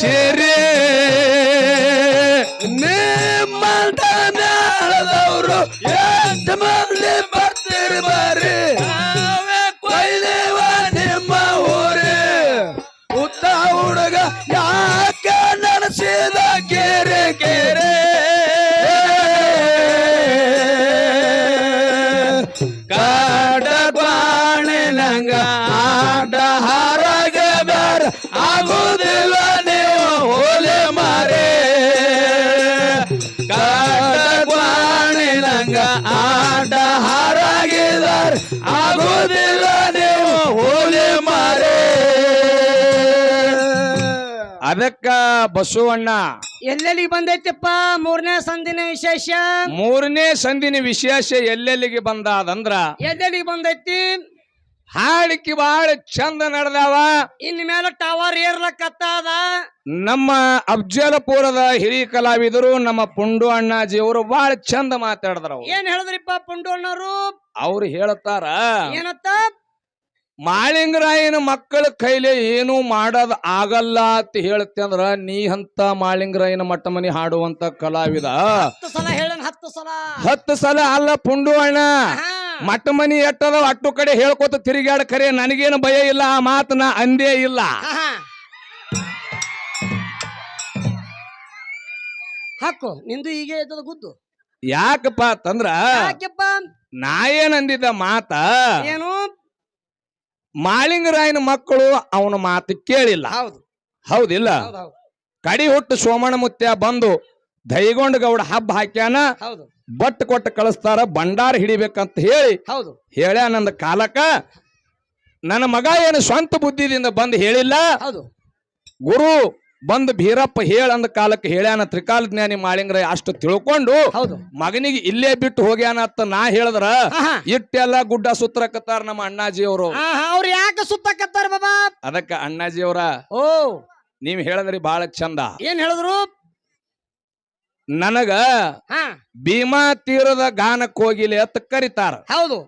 Cheiro! ಆಟ ಹಾರಾಗಿದ್ದಾರೆ. ಆಗುದಿಲ್ಲ ನೀವು ಹೋಲಿ ಮಾರೇ. ಅದಕ್ಕ ಬಸವಣ್ಣ. ಎಲ್ಲೆಲ್ಲಿಗೆ ಬಂದೈತಿಪ್ಪ? ಮೂರನೇ ಸಂದಿನ ವಿಶೇಷ? ಮೂರನೇ ಸಂದಿನ ವಿಶೇಷ ಎಲ್ಲೆಲ್ಲಿಗೆ ಬಂದಾದಂದ್ರ? ಎಲ್ಲೆಲ್ಲಿಗೆ ಬಂದೈತಿ? ಹಾಡಿಕೆ ಬಹಳ ಚಂದ ನಡೆದವ. ಇನ್ ಮೇಲೆ ಟವರ್ ಏರ್ಲಕ್ಕತ್ತಾದ ನಮ್ಮ ಅಫ್ಜಲಪುರದ ಹಿರಿಯ ಕಲಾವಿದರು ನಮ್ಮ ಪುಂಡು ಅಣ್ಣಾಜಿಯವರು ಬಹಳ ಚಂದ ಮಾತಾಡಿದ್ರ ಏನ್ ಹೇಳಿದ್ರಿಪ್ಪ ಪುಂಡೋಣ್ಣರು ಅವ್ರು ಹೇಳ್ತಾರ ಏನತ್ತ? ಮಾಳಿಂಗರಾಯನ ಮಕ್ಕಳ ಕೈಲಿ ಏನು ಮಾಡೋದ್ ಆಗಲ್ಲ ಅಂತ ಹೇಳ್ತೆ ಅಂದ್ರ ನೀ ಅಂತ ಮಾಳಿಂಗರಾಯನ ಮಟ್ಟ ಮನಿ ಹಾಡುವಂತ ಕಲಾವಿದ. ಹತ್ತು ಸಲ ಹೇಳ ಹತ್ತು ಸಲ? ಹತ್ತು ಸಲ ಅಲ್ಲ ಪುಂಡು ಅಣ್ಣ. ಮಟ್ಟ ಮನಿ ಎಟ್ಟದ ಅಟ್ಟು ಕಡೆ ಹೇಳ್ಕೊತ ತಿರುಗಾಡ ಖರೆ ನನಗೇನು ಭಯ ಇಲ್ಲ ಆ ಮಾತನ್ನ ಅಂದೇ ಇಲ್ಲ. ಹಾಕು ನಿಂದು ಹೀಗೆ ಇದ್ದದ ಗುದ್ದು. ಯಾಕಪ್ಪ ಅಂತಂದ್ರ ಯಾಕೆಪ್ಪ? ನಾ ಏನ್ ಅಂದಿದ್ದ ಮಾತ? ಏನು? ಮಾಳಿಂಗರಾಯನ ಮಕ್ಕಳು ಅವನ ಮಾತು ಕೇಳಿಲ್ಲ. ಹೌದು. ಹೌದಿಲ್ಲ? ಹೌದು ಹೌದು. ಕಡಿ ಹುಟ್ಟು ಸೋಮಣ್ಣ ಮುತ್ಯ ಬಂದು ದೈಗೊಂಡ ಗೌಡ ಹಬ್ಬ ಹಾಕ್ಯಾನ. ಹೌದು. ಬಟ್ ಕೊಟ್ಟು ಕಳಿಸ್ತಾರ ಭಂಡಾರ ಹಿಡಿಬೇಕಂತ ಹೇಳಿ ಹೌದು. ಹೇಳ್ಯ ನನ್ನ ಕಾಲಕ್ಕ ನನ್ನ ಮಗ ಏನು ಸ್ವಂತ ಬುದ್ಧಿದಿಂದ ಬಂದು ಹೇಳಿಲ್ಲ. ಹೌದು. ಗುರು ಬಂದ ಭೀರಪ್ಪ ಹೇಳಂದ ಕಾಲಕ್ಕೆ ಹೇಳ್ಯಾನ ತ್ರಿಕಾಲ ಜ್ಞಾನಿ ಮಾಳಿಂಗ್ರ ಅಷ್ಟು ತಿಳ್ಕೊಂಡು ಹೌದು. ಮಗನಿಗೆ ಇಲ್ಲೇ ಬಿಟ್ಟು ಹೋಗ್ಯಾನ ಅಂತ ನಾ ಹೇಳಿದ್ರ. ಇಟ್ಟೆಲ್ಲ ಗುಡ್ಡ ಸುತ್ತರಕತ್ತಾರ ನಮ್ಮ ಅಣ್ಣಾಜಿ ಅವರು ಅವ್ರು ಯಾಕೆ ಸುತ್ತಕತ್ತಾರ ಬಾಬಾ? ಅದಕ್ಕ ಅಣ್ಣಾಜಿ ಅವರ ಓ. ನೀವ್ ಹೇಳಿದ್ರಿ ಬಹಳ ಚಂದ. ಏನ್ ಹೇಳಿದ್ರು? ನನಗ ಹಾ. ಭೀಮಾ ತೀರದ ಗಾನಕ್ಕೆ ಹೋಗಿಲಿ ಅಂತ ಕರಿತಾರ. ಹೌದು.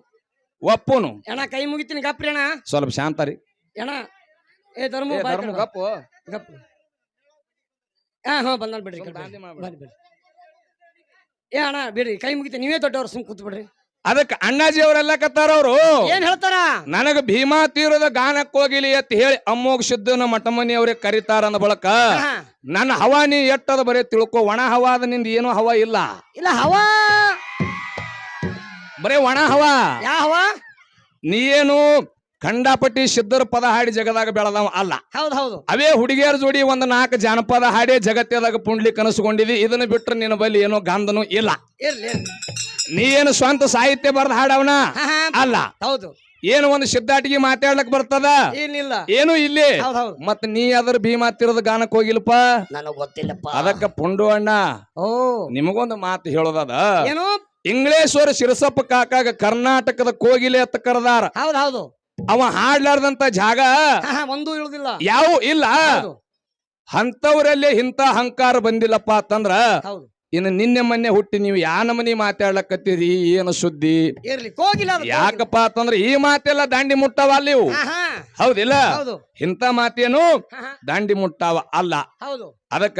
ಒಪ್ಪುನು. ಅಣ್ಣ ಕೈ ಮುಗಿತೀನಿ ಗಪ್ರಿ ಅಣ್ಣ. ಸ್ವಲ್ಪ ಶಾಂತ ರೀ. ಅಣ್ಣ ಏ ಧರ್ಮ ಏ, ಧರ್ಮ ಗಪ್ಪು. ಗಪ್ ಹಾ ಹಾ ಬಂದ ಬಿಡ್ರಿ ಈ ಕಡೆ ಮಾಡ್ಬೇಡ. ಬಿಡ್ರಿ. ಏ ಅಣ್ಣ ಬಿಡ್ರಿ ಕೈ ಮುಗಿತೀನಿ ನೀವೇ ದೊಡ್ಡವ್ರು ಸುಮ್ ಕೂತ್ ಬಿಡ್ರಿ ಅದಕ್ಕೆ ಅಣ್ಣಾಜಿ ಅವರೆಲ್ಲ ಕತ್ತಾರ ಅವರು. ಏನ್ ಹೇಳ್ತಾರ? ನನಗ ಭೀಮಾ ತೀರದ ಗಾನಕ್ಕೆ ಹೋಗಿಲಿ ಅಂತ ಹೇಳಿ ಅಮ್ಮೋಗ್ ಸಿದ್ದನ ಮಠಮನಿ ಅವ್ರಿಗೆ ಕರೀತಾರ ಅಂದ ಬಳಕ ನನ್ನ ಹವಾ ನೀ ಎಟ್ಟದ ಬರೀ ತಿಳ್ಕೊ ಒಣ ಹವಾದ ನಿಂದ ಏನು ಹವಾ ಇಲ್ಲ. ಇಲ್ಲ ಹವಾ. ಬರೇ ಒಣ ಹವಾ. ಯಾವ ಹವಾ? ನೀ ಏನು ಖಂಡಾಪಟ್ಟಿ ಸಿದ್ಧರ ಪದ ಹಾಡಿ ಜಗದಾಗ ಬೆಳೆದವ ಅಲ್ಲ. ಹೌದು ಹೌದು. ಅವೇ ಹುಡುಗಿಯರ ಜೋಡಿ ಒಂದು ನಾಲ್ಕು ಜಾನಪದ ಹಾಡಿ ಜಗತ್ತದಾಗ ಪುಂಡ್ಲಿ ಕನಸುಕೊಂಡಿದಿ ಇದನ್ನ ಬಿಟ್ರೆ ನಿನ್ನ ಬಳಿ ಏನೋ ಗಾಂಧನೂ ಇಲ್ಲ. ನೀ ಏನು ಸ್ವಂತ ಸಾಹಿತ್ಯ ಬರ್ದ ಹಾಡವನ. ಅಲ್ಲ. ಹೌದು. ಏನು ಒಂದು ಸಿದ್ಧಾಟಿಗೆ ಮಾತಾಡ್ಲಕ್ ಬರ್ತದ? ಏನಿಲ್ಲ ಏನು ಇಲ್ಲಿ? ಹೌದು ಹೌದು. ಮತ್ ನೀ ಅದ್ರ ಭೀಮಾ ತಿರದ ಗಾನಕ್ ಹೋಗಿಲ್ಪ ನನಗ್ ಗೊತ್ತಿಲ್ಲಪ್ಪ. ಅದಕ್ಕ ಪುಂಡು ಅಣ್ಣ. ಓ. ನಿಮಗೊಂದು ಮಾತು ಹೇಳೋದದ? ಏನು? ಇಂಗ್ಲೇಶ್ವರ ಶಿರಸಪ್ಪ ಕಾಕಾಗ ಕರ್ನಾಟಕದ ಕೋಗಿಲೆ ಅಂತ ಕರೆದಾರ. ಹೌದು ಹೌದು. ಅವ ಹಾಡ್ಲಾರ್ದಂತ ಜಾಗ ಒಂದು ಇಳುದಿಲ್ಲ. ಯಾವ ಇಲ್ಲ. ಹೌದು. ಅಂತವರಲ್ಲಿ ಇಂತ ಅಹಂಕಾರ ಬಂದಿಲ್ಲಪ್ಪ ಅಂತಂದ್ರ ಹೌದು. ಇನ್ನು ನಿನ್ನೆ ಮೊನ್ನೆ ಹುಟ್ಟಿ ನೀವು ಯಾ ಮನಿ ಮಾತಾಡ್ಲಕತ್ತೀರಿ? ಏನು ಸುದ್ದಿ? ಇರ್ಲಿ ಅದು. ಯಾಕಪ್ಪ ಅಂತಂದ್ರೆ ಈ ಮಾತೆಲ್ಲ ದಾಂಡಿ ಮುಟ್ಟಾವ ಅಲ್ಲಿ ಇವು. ಹೌದಿಲ್ಲ? ಇಂತ ಇಂಥ ಮಾತೇನು. ದಾಂಡಿ ಮುಟ್ಟಾವ ಅಲ್ಲ. ಹೌದು. ಅದಕ್ಕ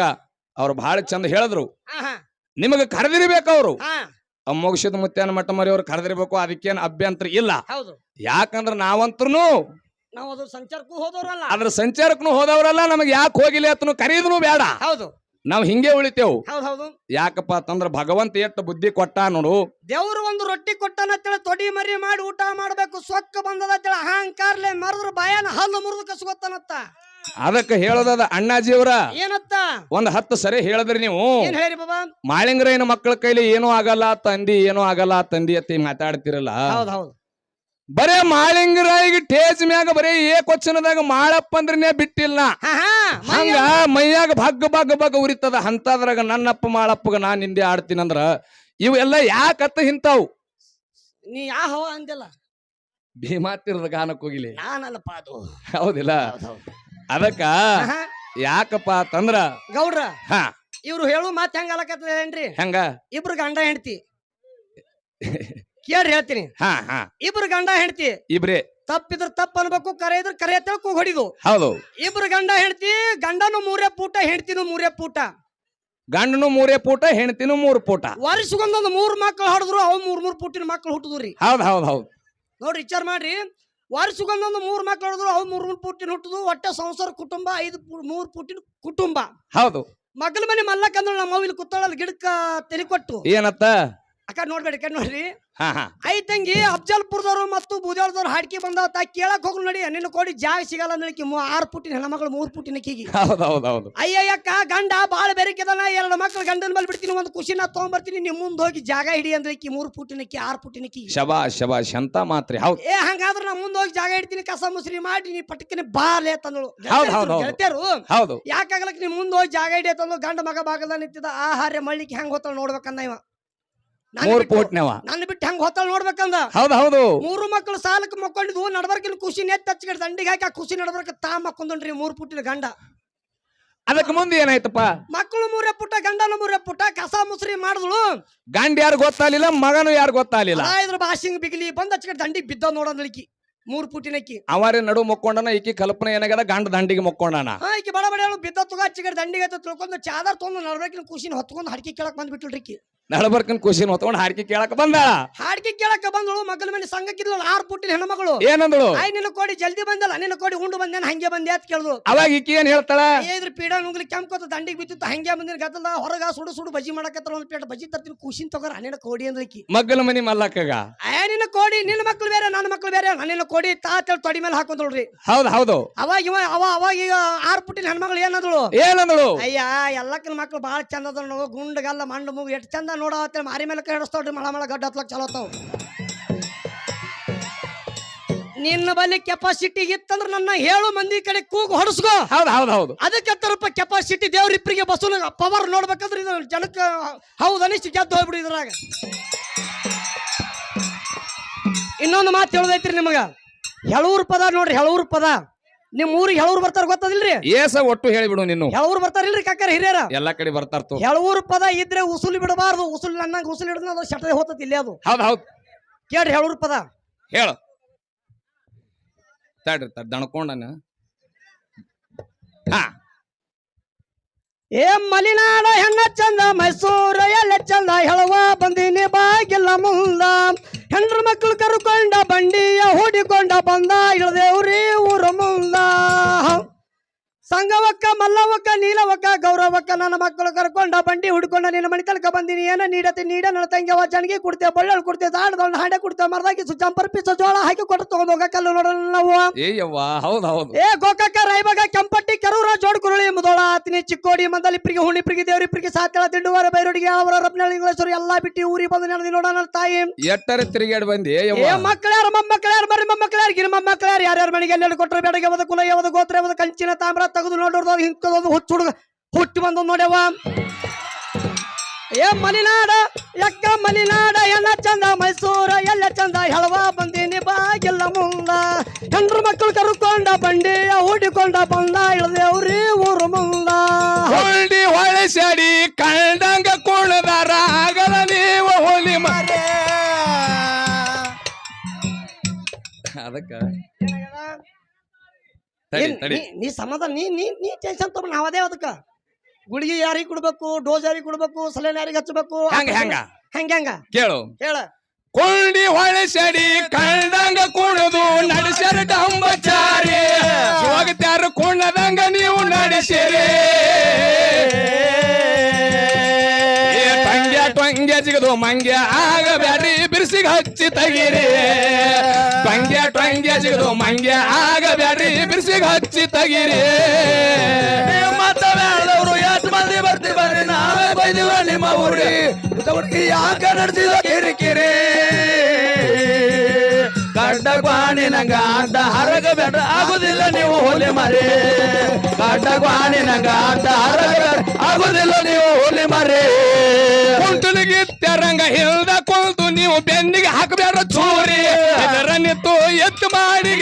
ಅವ್ರು ಬಹಳ ಚಂದ ಹೇಳಿದ್ರು. ಹಾ, ಹಾ. ನಿಮಗೆ ಕರೆದಿರ್ಬೇಕು ಅವರು. ಹಾ, ಮುತ್ತೇನ ಮುತ್ಯಾನ ಮಟ್ಟ ಮರಿ ಅವ್ರು ಕರೆದಿರ್ಬೇಕು ಅದಕ್ಕೇನು ಅಭ್ಯಂತರ ಇಲ್ಲ. ಹೌದು. ಯಾಕಂದ್ರ ನಾವಂತ್ರು ನಾವು ಅದು ಸಂಚಾರಕ್ಕೂ ಹೋದವ್ರಲ್ಲ. ಅದ್ರ ಸಂಚಾರಕ್ಕೂ ಹೋದವರಲ್ಲ ನಮಗೆ ಯಾಕೆ ಹೋಗಿಲ್ಲ ಅಂತನು ಕರೀದನು ಬೇಡ. ಹೌದು. ನಾವು ಹಿಂಗೆ ಉಳಿತೇವು. ಹೌದು ಹೌದು. ಯಾಕಪ್ಪ ಅಂತಂದ್ರ ಭಗವಂತ ಎಷ್ಟು ಬುದ್ಧಿ ಕೊಟ್ಟ ನೋಡು. ದೇವ್ರು ಒಂದು ರೊಟ್ಟಿ ಕೊಟ್ಟನತ್ತೇಳಿ ತೊಡಿ ಮರಿ ಮಾಡಿ ಊಟ ಮಾಡ್ಬೇಕು ಸೊಕ್ಕ ಬಂದದತ್ತೇಳಿ ಅಹಂಕಾರ್ಲೆ ಮರದ್ರ ಬಾಯನ ಹಲ್ಲು ಮುರಿದು ಕಸ್ಕೊತಾನತ್ತ ಅದಕ್ಕೆ ಹೇಳೋದದ ಅಣ್ಣಾಜಿಯವರ. ಏನತ್ತ? ಒಂದ್ ಹತ್ತು ಸರಿ ಹೇಳಿದ್ರಿ ನೀವು. ಏನ್ ಹೇಳಿ ಬಾಬಾ? ಮಾಳಿಂಗ್ರಯ್ಯನ ಮಕ್ಕಳ ಕೈಲಿ ಏನೂ ಆಗಲ್ಲ ತಂದಿ ಏನೂ ಆಗಲ್ಲ ತಂದಿ ಅತ್ತಿ ಮಾತಾಡ್ತಿರಲ್ಲ. ಹೌದು ಹೌದು. ಬರೇ ಮಾಳಿಂಗರಾಯಿಗೆ ಟೇಜ್ ಮ್ಯಾಗ ಬರೇ ಏಕೊಚ್ಚನದಾಗ ಮಾಳಪ್ಪ ಅಂದ್ರನೇ ಬಿಟ್ಟಿಲ್ಲ ಹಂಗ ಮೈಯಾಗ ಭಗ್ ಭಗ್ ಭಗ್ ಉರಿತದ ಅಂತದ್ರಾಗ ನನ್ನಪ್ಪ ಮಾಳಪ್ಪಗ ನಾನ್ ನಿಂದೆ ಆಡ್ತೀನಂದ್ರ ಇವೆಲ್ಲ ಯಾಕತ್ತ ಹಿಂತಾವು? ನೀ ಯಾ ಹವ ಅಂದಿಲ್ಲ? ಭೀಮಾತಿರದ ಗಾನಕ್ ಹೋಗಿಲಿ. ನಾನಲ್ಲಪ್ಪ ಅದು. ಹೌದಿಲ್ಲ? ಹೌದು ಹೌದು. ಅದಕ್ಕ ಯಾಕಪ್ಪ ಅಂತಂದ್ರ ಗೌಡ್ರ ಹ. ಇವ್ರು ಹೇಳು ಮಾತ್ ಹೆಂಗ ಅಲಕತ್ತೇನ್ರಿ ಹೆಂಗ? ಇಬ್ರು ಗಂಡ ಹೆಂಡತಿ. ಕೇಳ್ರಿ ಹೇಳ್ತೀನಿ? ಹಾ ಹಾ. ಇಬ್ರು ಗಂಡ ಹೆಂಡತಿ. ಇಬ್ರೇ. ತಪ್ಪಿದ್ರ ತಪ್ಪ ಅನ್ಬೇಕು ಕರೆ ಇದ್ರ ಕರೆ ಅಂತೇಳಿ ಕೂಗ್ ಹೊಡಿದು. ಹೌದು. ಇಬ್ರು ಗಂಡ ಹೆಂಡತಿ ಗಂಡನು ಮೂರೇ ಪೂಟ ಹೆಂಡತಿನೂ ಮೂರೇ ಪೂಟ. ಗಂಡನು ಮೂರೇ ಪೂಟ ಹೆಂಡತಿನೂ ಮೂರು ಪೂಟ. ವರ್ಷಗೊಂದೊಂದು ಮೂರ್ ಮಕ್ಕಳು ಹೊಡೆದ್ರು ಅವ್ ಮೂರ್ ಮೂರ್ ಪುಟ್ಟಿನ ಮಕ್ಳು ಹುಟ್ಟಿದ್ರಿ ಹೌದು ಹೌದು ಹೌದು. ನೋಡ್ರಿ ವಿಚಾರ ಮಾಡ್ರಿ. ವರ್ಷಗೊಂದೊಂದು ಮೂರ್ ಮಕ್ಕಳು ಹೊಡೆದ್ರು ಅವ್ ಮೂರ್ ಮೂರ್ ಪುಟ್ಟಿನ ಹುಟ್ಟುದು ಒಟ್ಟೆ ಸಂಸಾರ ಕುಟುಂಬ ಐದು ಮೂರ್ ಪುಟ್ಟಿನ ಕುಟುಂಬ. ಹೌದು. ಮಗಲ ಮನೆ ಮಲ್ಲಕ್ಕಂದ್ರೆ ನಮ್ಮ ಇಲ್ಲಿ ಕುತ್ತಳಲ್ಲಿ ಗಿಡಕ್ಕ ತೆಲಿ ಕೊಟ್ಟು. ಏನತ್ತ? ಅಕ್ಕ ನೋಡ್ಬೇಡಿ ಕಣ್ ನೋಡ್ರಿ. ಹಾ ಹಾ. ಐ ತಂಗಿ ಅಫ್ಜಲ್ಪುರದವರು ಮತ್ತು ಬೂದ್ಯಾಳದವ್ರು ಹಾಡ್ಕಿ ಬಂದಾವ ತಾ ಕೇಳಕ್ ಹೋಗ್ಲು ನಡಿ. ನಿನ್ನ ಕೋಡಿ ಜಾಗ ಸಿಗಲ್ಲ ನಳಿಕಿ ಆರು ಪುಟ್ಟಿನ ಹೆಣ್ಮಕ್ಳು ಮೂರ್ ಪುಟ್ಟಿನ ಕಿಗಿ ಹೌದು ಹೌದ್ ಹೌದು ಅಯ್ಯಯ್ಯಕ್ಕ ಗಂಡ ಬಾಳ ಬೆರಕಿದನ. ಎರಡು ಮಕ್ಳು ಗಂಡನ ಮೇಲೆ ಬಿಡ್ತೀನಿ. ಒಂದು ಖುಷಿನ ತೊಗೊಂಬರ್ತೀನಿ. ನಿಮ್ ಮುಂದೆ ಹೋಗಿ ಜಾಗ ಹಿಡಿ ಅಂದ್ರೆ ಈಕಿ ಮೂರು ಕಿ ಆರು ಪುಟ್ಟಿನ ಕಿ ಶಬಾ ಶಬಾ ಶಂತ ಮಾತ್ರಿ. ಹೌದು. ಏ ಹಂಗಾದ್ರೆ ನಾ ಮುಂದೆ ಹೋಗಿ ಜಾಗ ಹಿಡ್ತೀನಿ. ಕಸ ಮುಸ್ರಿ ಮಾಡಿ ನೀ ಪಟಕಿನ ಬಾಲೆ ತಂದಳು. ಹೌದು, ಹೌದ್ ಹೌದು. ಗೆಳತಿಯರು ಹೌದು. ಯಾಕಾಗ್ಲಕ್ ನೀ ಮುಂದೆ ಹೋಗಿ ಜಾಗ ಹಿಡಿ ತಂದು ಗಂಡ ಮಗ ಬಾಗಲ ನಿಂತಿದ್ದ ಆಹಾರ ಮಳ್ಳಿಗೆ ಹೆಂಗ್ ಹೋತಾಳ ನೋಡ್ಬೇಕನ್ನ ಇವ. ಮೂರ್ ಬಿಟ್ಟು- ಪೂಟ್ನೆವ. ನನ್ನ ಬಿಟ್ಟು ಹೆಂಗ್ ಹೊತ್ತಲ್ ನೋಡ್ಬೇಕಂದ? ಹೌದ್ ಹೌದು. ಮೂರು ಮಕ್ಕಳು ಸಾಲಕ್ಕೆ ಮಕ್ಕೊಂಡಿದ್ವು ನಡ್ಬರ್ಕಿನ ಖುಷಿ ನೆತ್ತ ಹಚ್ಚಿಗೆ ದಂಡಿಗೆ ಹಾಕಿ ಆ ಖುಷಿ ನಡ್ಬರ್ಕ ತಾ ಮಕ್ಕೊಂಡ್ರಿ ಮೂರು ಪುಟ್ಟಿನ ಗಂಡ. ಅದಕ್ಕೆ ಮುಂದೆ ಏನಾಯ್ತಪ್ಪ? ಮಕ್ಕಳು ಮೂರೇ ಪುಟ್ಟ ಗಂಡನ ಮೂರೇ ಪುಟ್ಟ ಕಸ ಮುಸ್ರಿ ಮಾಡಿದ್ಳು. ಗಂಡ ಯಾರು ಗೊತ್ತಾಗಲಿಲ್ಲ ಮಗನು ಯಾರು ಗೊತ್ತಾಗ್ಲಿಲ್ಲ? ಇದ್ರ ಭಾಷಿಂಗ್ ಬಿಗ್ಲಿ ಬಂದ್ ಹಚ್ಚಿಗೆ ದಂಡಿಗೆ ಬಿದ್ದ ನೋಡೋದಳಿಕಿ ಮೂರು ಪುಟ್ಟಿನಕ್ಕಿ. ಅವರೇ ನಡು ಮಕ್ಕೊಂಡನ ಈಕಿ ಕಲ್ಪನೆ ಏನಾಗ್ಯದ ಗಂಡ ದಂಡಿಗೆ ಮಕ್ಕೊಂಡಾನ. ಈಕಿ ಬಡ ಬಡ ಬಿದ್ದ ತುಗ ಹಚ್ಚಿಗೆ ದಂಡಿಗೆ ತಿಳ್ಕೊಂಡು ಚಾದರ್ ತೊಗೊಂಡು ನಡ್ಬೇಕಿನ ಖುಷಿನ ಹೊತ್ಕೊಂಡು ಹಡ್ಕಿ ಕೇಳಕ್ ಬಂದ್ಬಿಟ್ಲ್ರಿಕಿ ನಳಬರ್ಕನ್ ಖುಷಿ ಹೊತ್ಕೊಂಡು ಹಾಡ್ಕಿ ಕೇಳಕ್ ಬಂದ ಹಾಡ್ಕಿ ಕೇಳಕ್ ಬಂದಳು ಮಗಳ ಮನೆ ಸಂಘಕ್ಕಿದ್ಲು ಆರು ಪುಟ್ಟಿನ ಹೆಣ್ಮಗಳು. ಏನಂದಳು? ಆಯ್ ನಿನ್ನ ಕೋಡಿ ಜಲ್ದಿ ಬಂದಲ್ಲ ನಿನ್ನ ಕೋಡಿ ಉಂಡು ಬಂದೇನ ಹಂಗೆ ಬಂದೆ ಅಂತ ಕೇಳಿದ್ರು. ಅವಾಗ ಈಕಿ ಏನ್ ಹೇಳ್ತಾಳ? ಇದ್ರ ಪೀಡ ನುಗ್ಲಿ ಕೆಂಪ್ಕೋತ ದಂಡಿಗೆ ಬಿತ್ತಿತ್ತು ಹಂಗೆ ಬಂದಿನ ಗದ್ದಲ ಹೊರಗ ಸುಡು ಸುಡು ಬಜ್ಜಿ ಮಾಡಕತ್ತಾರ ಒಂದ್ ಪ್ಲೇಟ್ ಬಜ್ಜಿ ತರ್ತೀನಿ ಖುಷಿನ ತಗೋರ ನಿನ್ನ ಕೋಡಿ ಅಂದ್ರಕಿ ಮಗ್ಗಲ ಮನಿ ಮಲ್ಲಕ್ಕಗ ಏ ನಿನ್ನ ಕೋಡಿ ನಿನ್ನ ಮಕ್ಳು ಬೇರೆ ನನ್ನ ಮಕ್ಳು ಬೇರೆ ನಿನ್ನ ಕೋಡಿ ತಾತ ತೊಡಿ ಮೇಲೆ ಹಾಕೊಂಡ್ರಿ ಹೌದ್ ಹೌದು. ಅವಾಗ ಇವ ಅವ ಅವಾಗ ಈಗ ಆರು ಪುಟ್ಟಿನ ಹೆಣ್ಮಗಳು ಏನಂದಳು? ಏನಂದಳು? ಅಯ್ಯ ಎಲ್ಲಕ್ಕನ ಮಕ್ಳು ಭಾಳ ಚಂದ ಅದ ನೋಡು ಗುಂಡಗಲ್ಲ ಮಂಡ ಮೂಗು ಎಷ್ಟು ಚಂದ ನೋಡವತ್ತೆ ಮಾರಿ ಮೇಲೆ ಹಿಡಿಸ್ತಾವ್ರಿ ಮಳ ಮಳ ಗಡ್ಡ ಹತ್ಲಕ್ ಚಲೋತಾವ್ ನಿನ್ನ ಬಲ್ಲಿ ಕೆಪಾಸಿಟಿ ಇತ್ತಂದ್ರೆ ನನ್ನ ಹೇಳು ಮಂದಿ ಕಡೆ ಕೂಗು ಹೊಡಸ್ಕೋ. ಹೌದ್ ಹೌದ್ ಹೌದು. ಅದಕ್ಕೆ ತರಪ್ಪ ಕೆಪಾಸಿಟಿ ದೇವ್ರಿಬ್ಬರಿಗೆ ಬಸ್ಸು ಪವರ್ ನೋಡ್ಬೇಕಂದ್ರೆ ಇದು ಜನಕ್ಕೆ ಹೌದು ಅನಿಷ್ಟು ಗೆದ್ದು ಹೋಗ್ಬಿಡಿ ಇದ್ರಾಗ. ಇನ್ನೊಂದು ಮಾತು ಹೇಳೋದೈತ್ರಿ ನಿಮಗ. ಹೆಳೂರು ಪದ ನೋಡ್ರಿ ಹೆಳೂರು ಪದ. ನಿಮ್ ಊರಿಗೆ ಹೇಳೂರು ಬರ್ತಾರ ಗೊತ್ತದಿಲ್ರಿ? ಏಸ ಒಟ್ಟು ಹೇಳಿಬಿಡು ನೀನು ಬರ್ತಾರ ಬರ್ತಾರಿಲ್ರಿ ಕಾಕರ ಹಿರಿಯರ? ಎಲ್ಲಾ ಕಡೆ ಬರ್ತಾರ ಹೇಳೂರು ಪದ ಇದ್ರೆ ಉಸುಲಿ ಬಿಡಬಾರ್ದು ಉಸುಲಿ ನನ್ನ ಉಸುಲಿ ಹಿಡಿದ್ರೆ ಅದು ಶಟದೆ ಹೋತತಿ ಇಲ್ಲೇ ಅದು. ಹೌದ್ ಹೌದ್. ಕೇಳ್ರಿ ಹೇಳೂರು ಪದ. ಹೇಳು. ತಡ್ರಿ ತಡ್ ದಣ್ಕೊಂಡನ. ಹಾ. ಏ ಮಲಿನಾಡ ಹೆಣ್ಣ ಚಂದ, ಮೈಸೂರ ಎಲ್ಲ ಚಂದ, ಹೇಳುವ ಬಂದಿನಿ ಬಾಗಿಲ್ಲ ಮುಂದ. ಹೆಂಡ್ರ ಮಕ್ಕಳು ಕರ್ಕೊಂಡ ಬಂಡಿಯ ಹೂಡಿಕೊಂಡ ಬಂದ, ಇಳದೇವ್ರಿ ಊರ ಮುಂದ. ಸಂಗವಕ್ಕ ಮಲ್ಲವಕ್ಕ ನೀಲವಕ್ಕ ಗೌರವಕ್ಕ ನನ್ನ ಮಕ್ಕಳು ಕರ್ಕೊಂಡ ಬಂಡಿ ಹುಡ್ಕೊಂಡ ನಿನ್ನ ಮನೆ ತನಕ ಬಂದಿನಿ ಏನ ನೀಡತಿ ನೀಡ ನನ್ನ ತಂಗಿಯವ ಜನಗಿ ಕೊಡ್ತೇವೆ ಬಳ್ಳ ಕೊಡ್ತೇವೆ ದಾಡ್ದೊಂದು ಹಾಡೆ ಕೊಡ್ತೇವೆ ಮರದಾಗಿ ಜಂಪರ್ ಪಿಸ ಜೋಳ ಹಾಕಿ ಕೊಟ್ಟು ತಗೊಂಡ್ ಹೋಗ ಕಲ್ಲು ನೋಡೋಣ ನಾವು. ಏಯವ್ವ ಹೌದ್ ಹೌದು. ಏ ಗೋಕಕ್ಕ ರೈಬಾಗ ಕೆಂಪಟ್ಟಿ ಕೆರೂರ ಜೋಡ್ಕುರುಳಿ ಮುದೋಳ ಆತಿನಿ ಚಿಕ್ಕೋಡಿ ಮಂದಲ್ಲಿ ಇಪ್ಪರಿಗೆ ಹುಣ್ಣಿಪ್ರಿಗೆ ದೇವ್ರಿ ಇಪ್ಪರಿಗೆ ಸಾತ್ಯಳ ದಿಂಡುವಾರ ಬೈರೋಡಿಗೆ ಅವರ ರಪ್ನಳ್ಳಿ ಇಂಗ್ಲೇಶ್ವರ ಎಲ್ಲಾ ಬಿಟ್ಟು ಊರಿ ಬಂದು ನಡೆದಿ ನೋಡ ನನ್ನ ತಾಯಿ. ಎಟ್ಟರ ತಿರುಗಾಡಿ ಬಂದಿ ಏ ಮಕ್ಕಳ್ಯಾರ ಮೊಮ್ಮಕ್ಕಳ್ಯಾರ ಮರಿ ಮೊಮ್ಮಕ್ಕಳ್ಯಾರ ಗಿರಿ ಮೊಮ್ಮಕ್ಕಳ್ಯಾರ ಯಾರ್ಯಾರ ಮನೆಗೆ ಎಲ್ಲೆಲ್ಲಿ ಕೊಟ್ಟರು ಬೆಡಗೆ ಯಾವುದು ಕುಲ ಯಾವ್ದು ಗೋತ್ರ ಯಾವ್ದು ಕಂಚಿನ ತಾಮ್ರ ತೆಗೆದು ನೋಡೋದು ಹಿಂಕದೊಂದು ಹುಚ್ಚ ಹುಡುಗ ಹುಟ್ಟಿ ಬಂದು ನೋಡ್ಯವ ಏ ಮಲಿನಾಡ ಎಕ್ಕ ಮಲಿನಾಡ ಎನ್ನ ಚಂದ ಮೈಸೂರ ಎಲ್ಲ ಚಂದ ಹೆಳವ ಬಂದಿನಿ ಬಾಗಿಲ್ಲ ಮುಂದ. ಹೆಂಡ್ರು ಮಕ್ಕಳು ಕರ್ಕೊಂಡ ಬಂಡಿಯ ಹೂಡಿಕೊಂಡ ಬಂದ ಇಳದೇವ್ರಿ ಊರು ಮುಂದ. ಹೊಳ್ಳಿ ಹೊಳಸಡಿ ಕಂಡಂಗ ಕುಣದಾರ ಆಗಲ್ಲ ನೀವ ಹೋಲಿ ಮಾರೆ. ಅದಕ್ಕ ಏನ್ ತಡಿ ನೀ- ನೀ ಸಮಾಧಾನ ನೀ ನೀ ನೀ ಟೆನ್ಷನ್ ತಗೊಂಡ್ ಅದೇ ಅದಕ್ಕ. ಗುಳಿಗೆ ಯಾರಿಗೆ ಕೊಡ್ಬೇಕು ಡೋಸ್ ಯಾರಿಗೆ ಕೊಡ್ಬೇಕು ಸಲೈನ್ ಯಾರಿಗೆ ಹಚ್ಚಬೇಕು ಹಂಗ ಹೆಂಗ? ಹೆಂಗ ಹೆಂಗ? ಕೇಳು. ಹೇಳ ಕೊಂಡಿ ಹೊಳಸಡಿ ಕಂಡಂಗ ಕುಣದು ನಡೆಸ್ಯಾರ ಡಂಬಚಾರಿ. ಹೋಗ್ತಾರ ಕುಣದಂಗ ನೀವು ನಡೆಸಿರಿ ಏ ಟಂಗ್ಯ ಟಂಗ್ಯ ಜಿಗದು ಮಂಗ್ಯ ಆಗ ಬಿರ್ಸಿಗೆ ಹಚ್ಚಿ ತೆಗೀರಿ. ಟಂಗ್ಯ ಟಂಗ್ಯ ಸಿಗದು ಮಂಗ್ಯ ಆಗ ಬ್ಯಾಡ್ರಿ ಬಿರ್ಸಿಗೆ ಹಚ್ಚಿ ತೆಗೀರಿ ಮತ್ತ ಬೇಡದವ್ರು ಎಷ್ಟು ಮಂದಿ ಬರ್ತೀವಿ ಬರ್ರಿ. ನಾವೇ ಬೈದಿವ ನಿಮ್ಮ ಊರಿ. ಯಾಕೆ ನಡೆಸಿದ ಕಿರಿಕಿರಿ? ಗಡ್ಡ ಗ್ವಾಣಿ ನಂಗ ಅಡ್ಡ ಹರಗ ಬೇಡ ಆಗುದಿಲ್ಲ ನೀವು ಹೋಲಿ ಮರಿ. ಗಡ್ಡ ಗ್ವಾಣಿ ನಂಗ ಅಡ್ಡ ಹರಗ ಆಗೋದಿಲ್ಲ ನೀವು ಹೋಲಿ ಮರಿ. ತೆರಂಗ ಹಿಲ್ದ ಕುಂತು ನೀವು ಬೆನ್ನಿಗೆ ಹಾಕಬೇಡ ಚೂರಿ. ಇದರ ನಿತ್ತು ಎತ್ತು ಮಾಡಿ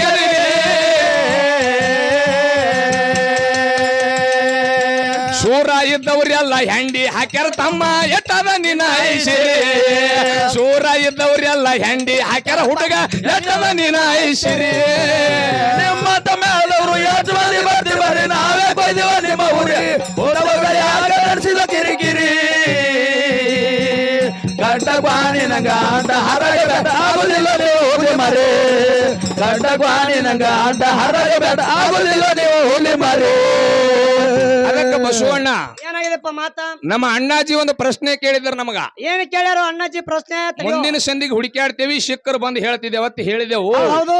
ಶೂರ ಇದ್ದವ್ರೆಲ್ಲ ಹೆಂಡಿ ಹಾಕ್ಯಾರ ತಮ್ಮ ಎಟ್ಟದ ನಿನ್ನ ಐಸಿರಿ ಶೂರ ಇದ್ದವ್ರೆಲ್ಲ ಹೆಂಡಿ ಹಾಕ್ಯಾರ ಹುಡುಗ ಎಟ್ಟದ ನಿನ್ನ ಐಸಿರಿ ನಿಮ್ಮ ಮೇಳದವ್ರು ಯಜಮಾನಿ ಬರ್ತೀವಿ ನಾವೇ ಬೈದಿವ ನಿಮ್ಮ ಊರಿ. ನಡೆಸಿದ ಕಿರಿಕಿರಿ. ಗಡ್ಡ ಗ್ವಾಣಿ ನಂಗ ಅಡ್ಡ ಹರಗ ಬೇಡ ಆಗುದಿಲ್ಲ ನೀವು ಹುಲಿ ಮರಿ. ಗಡ್ಡ ಗ್ವಾಣಿ ನಂಗ ಅಡ್ಡ ಹರಗ ಬೇಡ ಆಗುದಿಲ್ಲ ನೀವು ಹುಲಿ ಮರಿ. ಅದಕ್ಕೆ ಬಸವಣ್ಣ ಏನಾಗಿದೆಪ್ಪ ಮಾತ? ನಮ್ಮ ಅಣ್ಣಾಜಿ ಒಂದು ಪ್ರಶ್ನೆ ಕೇಳಿದ್ರು ನಮಗ. ಏನ್ ಕೇಳ್ಯಾರು ಅಣ್ಣಾಜಿ ಪ್ರಶ್ನೆ. ಮುಂದಿನ ಸಂದಿಗೆ ಹುಡುಕ್ಯಾಡ್ತೇವಿ ಶಿಖರ್ ಬಂದು ಹೇಳ್ತಿದ್ದೆ ಅವತ್ತು ಹೇಳಿದೆವು. ಹೌದ್ ಹೌದು.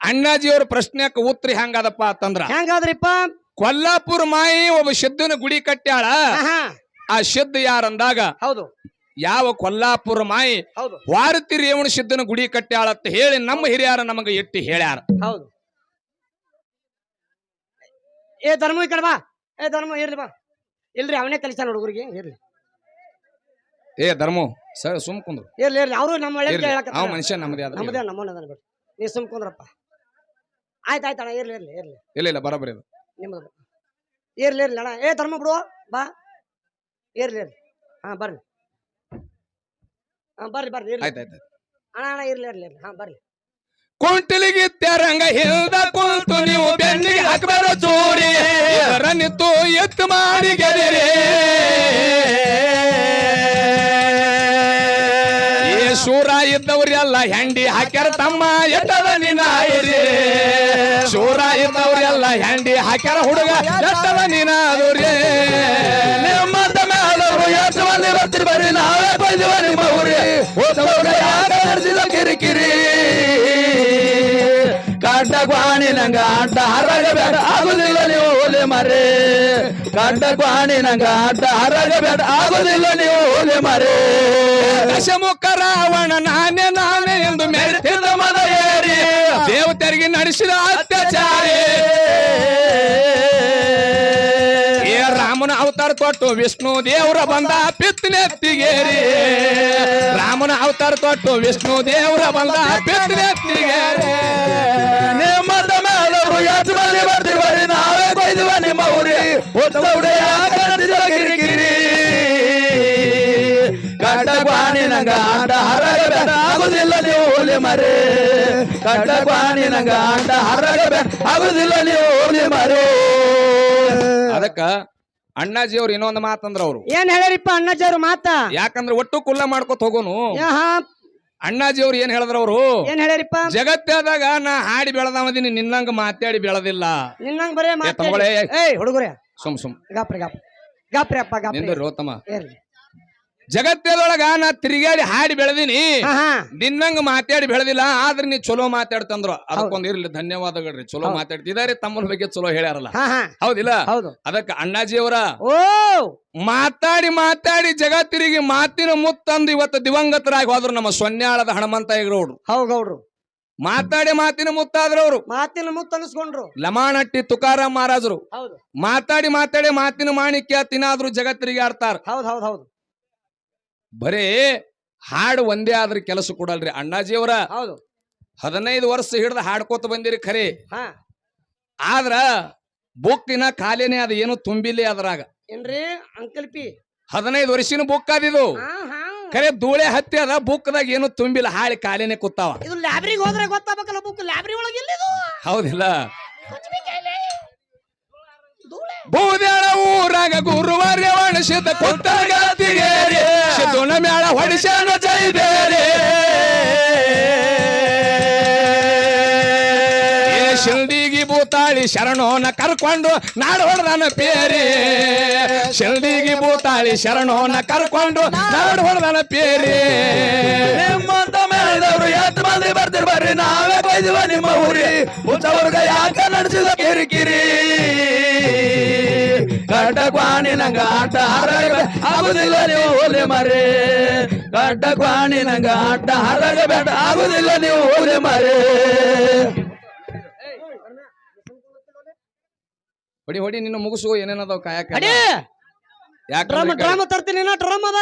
ಅಣ್ಣಾಜಿ ಅವ್ರ ಪ್ರಶ್ನೆಕ್ ಉತ್ತರ ಹೆಂಗಾದಪ್ಪ ಅಂತಂದ್ರ ಹೆಂಗಾದ್ರಿಪ್ಪ? ಕೊಲ್ಲಾಪುರ ಮಾಯಿ ಒಬ್ಬ ಸಿದ್ದನ ಗುಡಿ ಕಟ್ಟ್ಯಾಳ. ಆ ಸಿದ್ಧ ಯಾರಂದಾಗ ಹೌದು. ಯಾವ ಕೊಲ್ಲಾಪುರ ಮಾಯಿ ಹೌದು. ವಾರತಿ ರೇವಣ ಸಿದ್ದನ ಗುಡಿ ಕಟ್ಟ್ಯಾಳತ್ತ ಹೇಳಿ ನಮ್ಮ ಹಿರಿಯರ ನಮಗ ಎಟ್ಟಿ ಹೇಳ್ಯಾರ. ಹೌದು. ಏ ಧರ್ಮ ಈ ಕಡೆ ಬಾ. ಏ ಧರ್ಮ ಇರ್ಲಿ ಬಾ. ಇಲ್ರಿ ಅವನೇ ಕಲಿಸ ಹುಡುಗರಿಗೆ ಇರ್ಲಿ. ಏ ಧರ್ಮ ಸರ್ ಸುಮ್ ಕುಂದ್ರು. ಇರ್ಲಿ ಇರ್ಲಿ. ಅವರು ನಮ್ಮ ಒಳ್ಳೆ ಇರ್ಲಿ. ಹೇಳಕತ್ತಾರ. ಅವ ಮನುಷ್ಯ ನಮ್ಮದೇ ಆದ್ರೆ ನಮ್ಮದೇ ನಮ್ಮನ್ನ ಅದಾನ ಬಿಡು. ನೀ ಸುಮ್ ಕುಂದ್ರಪ್ಪ. ಆಯ್ತು ಆಯ್ತು ಅಣ್ಣ ಇರ್ಲಿ ಇರ್ಲಿ ಇರ್ಲಿ. ಇಲ್ಲ ಇಲ್ಲ ಬರಬರಿ ಅದು. ನಿಮ್ಮದು. ಇರ್ಲಿ ಇರ್ಲಿ ಅಣ್ಣ. ಏ ಧರ್ಮ ಬಿಡುವ ಬಾ. ಇರ್ಲಿ ಇರ್ಲಿ. ಹಾ ಬರ್ರಿ. ಬರ್ರಿ ಬರ್ರಿ ಇರ್ಲಿ. ಆಯ್ತು ಆಯ್ತು ಅಣ್ಣ ಅಣ್ಣ ಇರ್ಲಿ ಇರ್ಲಿ ಇರ್ಲಿ. ಹಾ ಬರ್ರಿ. ಕುಂಟಲಿಗೆ ತೆರಂಗ ಹಿಲ್ದ ಕುಂತು ನೀವು ಬೆನ್ನಿಗೆ ಹಾಕಬೇಡ ಚೂರಿ ಇದರ ನಿತ್ತು ಎತ್ತು ಮಾಡಿ ಗೆದಿರಿ. ಏ ಶೂರ ಇದ್ದವ್ರೆಲ್ಲ ಹೆಂಡಿ ಹಾಕ್ಯಾರ ತಮ್ಮ ಎಟ್ಟದ ನಿನ್ನ ಐರಿ ಶೂರ ಇದ್ದವ್ರೆಲ್ಲ ಹೆಂಡಿ ಹಾಕ್ಯಾರ ಹುಡುಗ ಎಟ್ಟದ ನಿನ್ನ ನಂಗ ಅಡ್ಡ ಹರಗ ಬೇಡ ಆಗುದಿಲ್ಲ ನೀವು ಹೋಲಿ ಮರೆ. ಗಡ್ಡ ಗ್ವಾಣಿ ನಂಗ ಅಡ್ಡ ಹರಗ ಬೇಡ ಆಗುದಿಲ್ಲ ನೀವು ಹೋಲಿ ಮರಿ. ದಶಮುಖ ರಾವಣ ನಾನೇ ನಾನೇ ಎಂದು ಮೆರೆತಿದ್ದ ಮದ ಏರಿ. ದೇವತೆರಿಗೆ ನಡೆಸಿದ ಅತ್ಯಾಚಾರಿ. ಅವತಾರ ತೊಟ್ಟು ವಿಷ್ಣು ದೇವ್ರ ಬಂದ ಪಿತ್ನೆತ್ತಿಗೇರಿ ರಾಮನ ಅವತಾರ ತೊಟ್ಟು ವಿಷ್ಣು ದೇವ್ರ ಬಂದ ಪಿತ್ನೆತ್ತಿಗೇರಿ ನಿಮ್ಮದ ಮೇಲೆ ಎಷ್ಟು ಮಂದಿ ಬರ್ತೀವಿ ಬರ್ರಿ ನಾವೇ ಬೈದಿವ ನಿಮ್ಮ ಊರಿ ಕಿರಿಕಿರಿ ಗಡ್ಡ ಗ್ವಾಣಿ ನಂಗ ಅಡ್ಡ ಹರಗ ಬೇಡ ಆಗುದಿಲ್ಲ ನೀವು ಹೋಲಿ ಮರೆ. ಗ್ವಾಣಿ ನಂಗ ಅಡ್ಡ ಹರಗ ಆಗುದಿಲ್ಲ ನೀವು ಹೋಲಿ ಮರಿ. ಅದಕ್ಕ ಅಣ್ಣಾಜಿ ಅವ್ರು ಇನ್ನೊಂದು ಮಾತಂದ್ರ ಅವ್ರು. ಏನ್ ಹೇಳಿರಿಪ್ಪ ಅಣ್ಣಾಜಿ ಅವ್ರ ಮಾತ? ಯಾಕಂದ್ರೆ ಒಟ್ಟು ಕುಲ್ಲ ಮಾಡ್ಕೋತ ಹೋಗೋನು. ಅಣ್ಣಾಜಿ ಅವ್ರು ಏನ್ ಹೇಳಿದ್ರ ಅವರು? ಏನ್ ಹೇಳಿರಿಪ್ಪ ಜಗತ್ತಾದಾಗ ನಾ ಹಾಡಿ ಬೆಳೆದವದೀನಿ ನಿನ್ನಂಗ ಮಾತಾಡಿ ಬೆಳೆದಿಲ್ಲ. ನಿನ್ನಂಗ ಬರೇ ಮಾತಾಡಿ. ಏಯ್ ಹುಡುಗರೇ. ಸುಮ್ ಸುಮ್. ಗಾಪ್ರಿ ಗಾಪ್ರಿ. ಗಾಪ್ರಿ ಅಪ್ಪ ಗಾಪ್ರಿ. ರೋತಮ್ಮ ಜಗತ್ತದೊಳಗ ನಾ ತಿರುಗಾಡಿ ಹಾಡಿ ಬೆಳೆದಿನಿ. ನಿನ್ನಂಗ ಮಾತಾಡಿ ಬೆಳೆದಿಲ್ಲ ಆದ್ರೆ ನೀ ಚಲೋ ಮಾತಾಡ್ತಂದ್ರು. ಅದಕ್ಕೊಂದ್ ಇರ್ಲಿ ಧನ್ಯವಾದಗಳ್ರಿ. ಚಲೋ ಮಾತಾಡ್ತಿದಾರೆ ತಮ್ಮನ ಬಗ್ಗೆ ಚಲೋ ಹೇಳ್ಯಾರಲ್ಲ. ಹೌದಿಲ್ಲ? ಅದಕ್ಕೆ ಅಣ್ಣಾಜಿ ಅವರ ಮಾತಾಡಿ ಮಾತಾಡಿ ಜಗತ್ತಿರಿಗೆ ಮಾತಿನ ಮುತ್ತಂದು ಇವತ್ತು ದಿವಂಗತರಾಗಿ ಹೋದ್ರು ನಮ್ಮ ಸೊನ್ಯಾಳದ ಹನುಮಂತ ಇರೋರು ಹೌದ್ ಗೌಡ್ರು. ಮಾತಾಡಿ ಮಾತಿನ ಮುತ್ತಾದ್ರವ್ರು. ಮಾತಿನ ಮುತ್ತ ಅನಿಸ್ಕೊಂಡ್ರು. ಲಮಾನಟ್ಟಿ ತುಕಾರಾಮ್ ಮಹಾರಾಜರು. ಮಾತಾಡಿ ಮಾತಾಡಿ ಮಾತಿನ ಮಾಣಿಕ್ಯ ತಿನ್ನಾದ್ರು ಜಗತ್ತಿರಿಗೆ ಆಡ್ತಾರ ಹೌದ್ ಹೌದ್ ಹೌದು. ಬರೇ ಹಾಡು ಒಂದೇ ಆದ್ರ ಕೆಲಸ ಕೊಡಲ್ರಿ ಅಣ್ಣಾಜಿಯವರ. ಹೌದು. ಹದಿನೈದು ವರ್ಷ ಹಿಡಿದು ಹಾಡ್ಕೋತ ಬಂದಿರಿ ಖರೆ. ಹಾ. ಆದ್ರ ಬುಕ್ಕಿನ ಖಾಲಿನೇ ಅದ ಏನು ತುಂಬಿಲ್ಲ ಅದ್ರಾಗ. ಏನ್ರಿ ಅಂಕಲ್ ಪಿ? ಹದಿನೈದು ವರ್ಷಿನ ಬುಕ್ ಆದಿದು ಹಾ ಹಾ. ಖರೆ ಧೂಳೆ ಹತ್ತಿ ಅದ ಬುಕ್ದಾಗ ಏನು ತುಂಬಿಲ್ಲ ಹಾಳಿ ಖಾಲಿನೇ ಕೂತಾವ. ಇದು ಲ್ಯಾಬ್ರಿಗೆ ಹೋದ್ರೆ ಗೊತ್ತಾಗಬೇಕಲ್ಲ ಬುಕ್ ಲ್ಯಾಬ್ರಿ ಒಳಗೆ ಎಲ್ಲಿದು? ಹೌದಿಲ್ಲ. ಬೂದ್ಯಾಳ ಊರಾಗ ಗುರುವಾರ್ಯ ಒಣಸಿದ ಕುತ್ತಗತಿಗೇರಿ ಸಿದ್ದುನ ಮ್ಯಾಳ ಹೊಡಿಸ್ಯಾನ ಜೈದೇರಿ ಶಿಲ್ಡಿಗಿ ಭೂತಾಳಿ ಶರಣೋನ ಕರ್ಕೊಂಡು ನಾಡು ಹೊಡೆದನ ಪೇರಿ. ಶಿಲ್ಡಿಗಿ ಭೂತಾಳಿ ಶರಣೋನ ಕರ್ಕೊಂಡು ನಾಡು ಹೊಡೆದನ ಪೇರಿ. ಎಷ್ಟು ಮಂದಿ ಬರ್ತೀರಿ ಬರ್ರಿ ನಾವೇ ಬೈದಿವ ನಿಮ್ಮ ಊರಿ. ಮುಚ್ಚವರ್ಗ ಯಾಕ ನಡೆಸಿದ ಕಿರಿಕಿರಿ ಗಡ್ಡಕ್ವಾಣಿ ನಂಗ ಆಟ ಹರಗ ಆಗುದಿಲ್ಲ ನೀವು ಹೋಲಿ ಮರಿ ಗಡ್ಡಕ್ವಾಣಿ ನಂಗ ಆಟ ಹರಗ ಬೇಡ ಆಗುದಿಲ್ಲ ನೀವು ಹೋಲಿ ಮರಿ ಹೊಡಿ ಹೊಡಿ ನಿನ್ನ ಮುಗಿಸು ಏನೇನದಾವ ಕಾಯಕ? ಅಡಿ ಡ್ರಮ್ ಯಾಕೆ ಡ್ರಮ್ ತರ್ತೀನಿ ನಾ ಡ್ರಮ್ ಅದ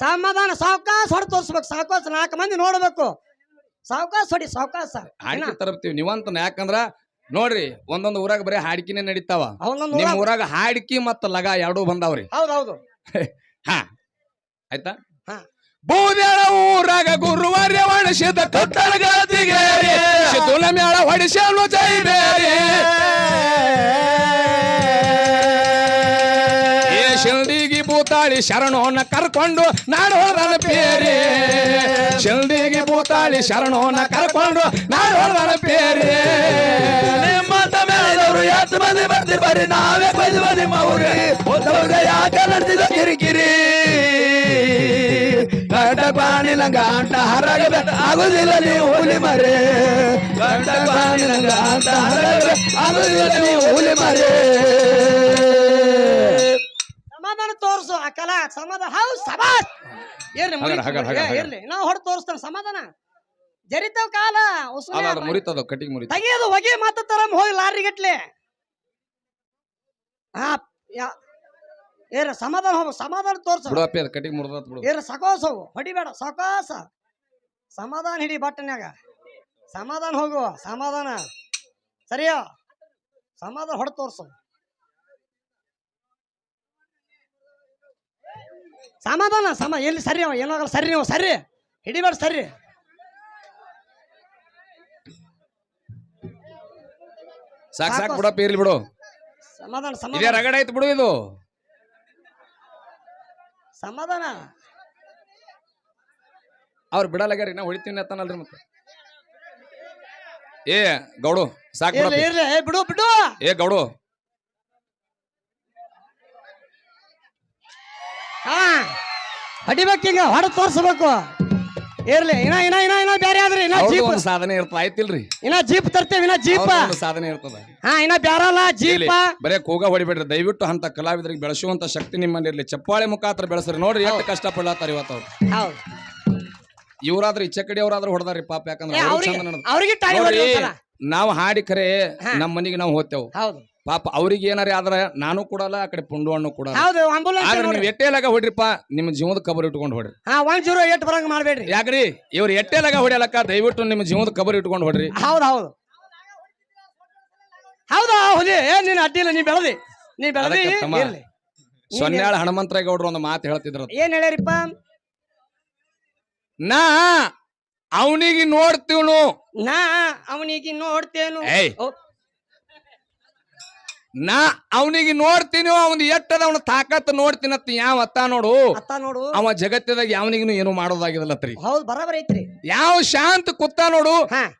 ಸಮಾಧಾನ ಸಾವುಕಾಸ್ ಹೊಡೆ ತೋರಿಸ್ಬೇಕು. ಸಾವಕಾಶ ನಾಲ್ಕು ಮಂದಿ ನೋಡ್ಬೇಕು. ಸಾವಕಾಶ ಹೊಡಿ ಸಾವಕಾಶ ಹಾಡಿಕೆ ತರಪ್ತೀವಿ ನೀವಂತ ಯಾಕಂದ್ರ ನೋಡ್ರಿ ಒಂದೊಂದು ಊರಾಗ ಬರೀ ಹಾಡಿಕಿನೇ ನಡೀತಾವ. ಅವನೊಂದು ನಿಮ್ ಊರಾಗ ಹಾಡಿಕಿ ಮತ್ತ ಲಗ ಎರಡೂ ಬಂದಾವ್ರಿ. ಹೌದೌದು. ಹೌದು ಹಾ. ಆಯ್ತಾ? ಹಾ. ಬೂದ್ಯಾಳ ಊರಾಗ ಗುರುವಾರ್ಯ ಒಣಸಿದ ಕತ್ತಲಗತಿಗೇರಿ ಸಿದ್ದುಲ ಮೇಳ ಹೊಡಿಸಲು ಜೈಬೇರಿ. ಏ ಶರಣೋನ ಕರ್ಕೊಂಡು ನಾಡು ಹೊಡೆದನ ಪೇರಿ. ಶಿಲ್ದಿಗೆ ಭೂತಾಳಿ ಶರಣೋನ ಕರ್ಕೊಂಡು ನಾಡು ಹೊಡೆದನ ಪೇರಿ ಮತ ಮೇಲಿದವರು ಎಷ್ಟು ಮಂದಿ ಬರ್ತೀರಿ ಬರ್ರಿ ನಾವೇ ಬೈದಿವ ನಿಮ್ಮ ಯಾಕ ಕಿರಿಕಿರಿ? ಆಗುದಿಲ್ಲ ನೀವು ಹುಲಿ ಗಡ್ಡಕ್ವಾಣಿ ನಂಗ ಆಟ ಹರಗ ಆಗುದಿಲ್ಲ ನೀವು ಹುಲಿ ಮರಿ. ಕಲಾ ಸಮಾಧಾನ ಹೌದು ಹಗರ, ಹಗರ, ಮುಗಿತು. ಹಗರ. ಇರ್ಲಿ. ನಾವು ಹೊಡೆ ತೋರಿಸ್ತಾನ ಸಮಾಧಾನ. ಜರಿತಾವ್ ಕಾಲ ಅದು ಮುರಿತದ ಕಟ್ಟಿಗೆ ಮುರಿತ ತೆಗಿಯೋದು ಹೊಗೆ ಮಾತು ತರ ಹೋಗಿ ಲಾರಿ ಗಟ್ಲೆ ಹಾ ಯಾ- ಏರ ಸಮಾಧಾನ ಹೋಗ ಸಮಾಧಾನ ತೋರ್ಸು. ಬಿಡು ಅಪ್ಪಿ ಅದು ಕಟ್ಟಿಗೆ ಮುರಿದತ್ ಬಿಡು. ಏರ ಸಕೋಸ ಹೋಗು ಹೊಡಿಬೇಡ ಸಕೋಸ. ಸಮಾಧಾನ ಹಿಡಿ ಬಟ್ಟನ್ಯಾಗ. ಸಮಾಧಾನ ಹೋಗು ಸಮಾಧಾನ. ಸರಿಯೋ? ಸಮಾಧಾನ ಹೊಡೆ ತೋರ್ಸು. ಸಮಾಧಾನ ಸಮ ಎಲ್ಲಿ ಸರಿ ಅವ? ಏನಾಗಲ್ಲ ಸರಿ ನೀವು ಸರಿ? ಹಿಡಿಬೇಡ ಸರಿ. ಸಾಕ್ ಸಾಕ್ ಬಿಡಪ್ಪ ಇರ್ಲಿ ಬಿಡು. ಸಮಾಧಾನ ಇದೇ ಸಮಾಧಾನ ರಗಡ ಐತ್ ಬಿಡು ಇದು. ಸಮಾಧಾನ. ಅವ್ರು ಬಿಡಲಾಗ್ಯಾರ ನಾ ಹೊಡಿತೀನಿ ಅತ್ತಾನಲ್ರಿ ಮತ್ತೆ. ಏ ಗೌಡು ಸಾಕ್ ಇರ್ಲಿ ಬಿಡಪ್ಪ ಇರ್ಲಿ. ಏ ಬಿಡು ಬಿಡು. ಏ ಗೌಡು ಹಾ ಹೊಡಿಬೇಕು ಹಿಂಗ ಹೊಡೆ ತೋರ್ಸ್ಬೇಕು. ಇರ್ಲಿ ಇನ್ನ ಇನ್ನ ಇನ್ನ ಇನ್ನ ಬೇರೆ ಆದ್ರಿ ಇನ್ನ ಜೀಪ್. ಒಂದು ಸಾಧನೆ ಇರ್ತದ ಆಯ್ತಿಲ್ರಿ. ಇನ್ನ ಜೀಪ್ ತರ್ತೇವೆ ಇನ್ನ ಜೀಪ್. ಅವ್ರ್ದು ಒಂದು ಸಾಧನೆ ಇರ್ತದ. ಹಾ ಇನ್ನ ಬ್ಯಾರಲ್ಲ ಇಲ್ಲಿ ಜೀಪ ಬರೇ ಕೂಗ ಹೊಡಿಬೇಡ್ರಿ ದಯವಿಟ್ಟು ಅಂತ ಕಲಾವಿದರಿಗೆ ಬೆಳೆಸುವಂತ ಶಕ್ತಿ ನಿಮ್ಮಲ್ಲಿ ಇರ್ಲಿ. ಚಪ್ಪಾಳೆ ಮುಖಾಂತರ ಬೆಳೆಸ್ರಿ. ನೋಡ್ರಿ ಎಷ್ಟು ಕಷ್ಟ ಪಡ್ಲಾತಾರ ಇವತ್ತು ಅವ್ರು. ಹೌದು. ಇವ್ರಾದ್ರೂ ಈಚೆ ಕಡೆ ಅವ್ರಾದ್ರೂ ಹೊಡೆದಾರಿ ಪಾಪ ಯಾಕಂದ್ರೆ ಅವ್ರು ಅವ್ರಿಗೆ ಚಂದ ಅವ್ರಿಗೆ ಟಾಳಿ ನೋಡ್ರಿ ಒಂದ್ಸಲ. ನಾವು ಹಾಡಿ ಕರೆ ನಮ್ಮ ಮನೆಗೆ ನಾವು ಹೋಗ್ತೇವೆ ಹೌದು. ಪಾಪ ಅವ್ರಿಗೆ ಏನಾರ ಆದ್ರೆ ನಾನು ಕೊಡಲ್ಲ ಆ ಕಡೆ ಪುಂಡು ಹಣ್ಣು ಕೊಡಲ್ಲ. ಹೌದು ಆಂಬುಲೆನ್ಸ್ ಆದ್ರೆ ನೀವು ಎಟ್ಟೆಲಾಗ ಹೊಡ್ರಿಪ್ಪ ನಿಮ್ಮ ಜೀವದ ಕಬರ್ ಇಟ್ಕೊಂಡು ಹೊಡ್ರಿ. ಹಾ ಒನ್ ಜೀರೋ ಏಟ್ ಬರಂಗ್ ಮಾಡ್ಬೇಡ್ರಿ. ಯಾಕ್ರಿ? ಇವ್ರು ಎಟ್ಟೆಲಾಗ ಹೊಡಿಯಲಕ್ಕ ದಯವಿಟ್ಟು ನಿಮ್ಮ ಜೀವದ ಕಬರ್ ಇಟ್ಕೊಂಡು ಹೊಡ್ರಿ. ಹೌದು ಹೌದು. ಹೌದಾ ಹುಲಿ ಏ ನೀನ್ ಅಡ್ಡಿಲ್ಲ ನೀ ಬೆಳದಿ. ನೀ ಬೆಳದಿ ಅದಕ್ಕೆ ತಮ್ಮ ಇರ್ಲಿ. ಸೊನ್ಯಾಳ ಹನುಮಂತರಾಯ ಗೌಡ್ರು ಒಂದು ಮಾತು ಹೇಳ್ತಿದ್ರು. ಏನ್ ಹೇಳ್ಯಾರಿಪ್ಪ? ನಾ ಅವನಿಗೆ ನೋಡ್ತೀವನು. ನಾ ಅವನಿಗೆ ನೋಡ್ತೇನು. ಏಯ್. ಓ, ನಾ ಅವನಿಗೆ ನೋಡ್ತೀನಿ ಅವನ್ ಎಟ್ಟದ ಅವನ ತಾಕತ್ ನೋಡ್ತೀನತ್ತ ಯಾವ ಅತ್ತ ನೋಡು. ಅತ್ತ ನೋಡು. ಅವ ಜಗತ್ತಿನಾಗ ಯಾವನಿಗೂ ಏನು ಮಾಡೋದಾಗಿದಲ್ಲತ್ರಿ ಹೌದು ಬರಾಬರ್ ಐತ್ರಿ. ಯಾವ ಶಾಂತ ಕುತ್ತ ನೋಡು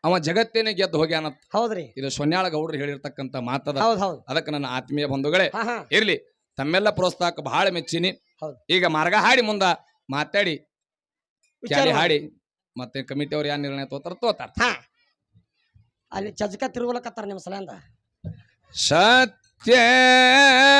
ಅವ ಜಗತ್ತೇನೆ ಗೆದ್ದು ಹೋಗ್ಯಾನತ್. ಹೌದ್ರಿ. ಇದು ಸೊನ್ಯಾಳ ಗೌಡ್ರು ಹೇಳಿರ್ತಕ್ಕಂತ ಮಾತದ. ಅದಕ್ಕೆ ನನ್ನ ಆತ್ಮೀಯ ಬಂಧುಗಳೇ ಇರ್ಲಿ ತಮ್ಮೆಲ್ಲ ಪ್ರೋತ್ಸಾಹಕ್ಕೆ ಬಹಳ ಮೆಚ್ಚಿನಿ. ಹೌದು. ಈಗ ಮಾರ್ಗ ಹಾಡಿ ಮುಂದ ಮಾತಾಡಿ ಹಾಡಿ ಮತ್ತೆ ಕಮಿಟಿ ಅವ್ರು ಯಾರು ನಿರ್ಣಯ ತೋತಾರ ತೋತಾರ ಹಾ. ಅಲ್ಲಿ ಚಜಕ ತಿರುಗಲಕತ್ತಾರ ನಿಮ್ಮ ಸಲಿಂದ Yeah.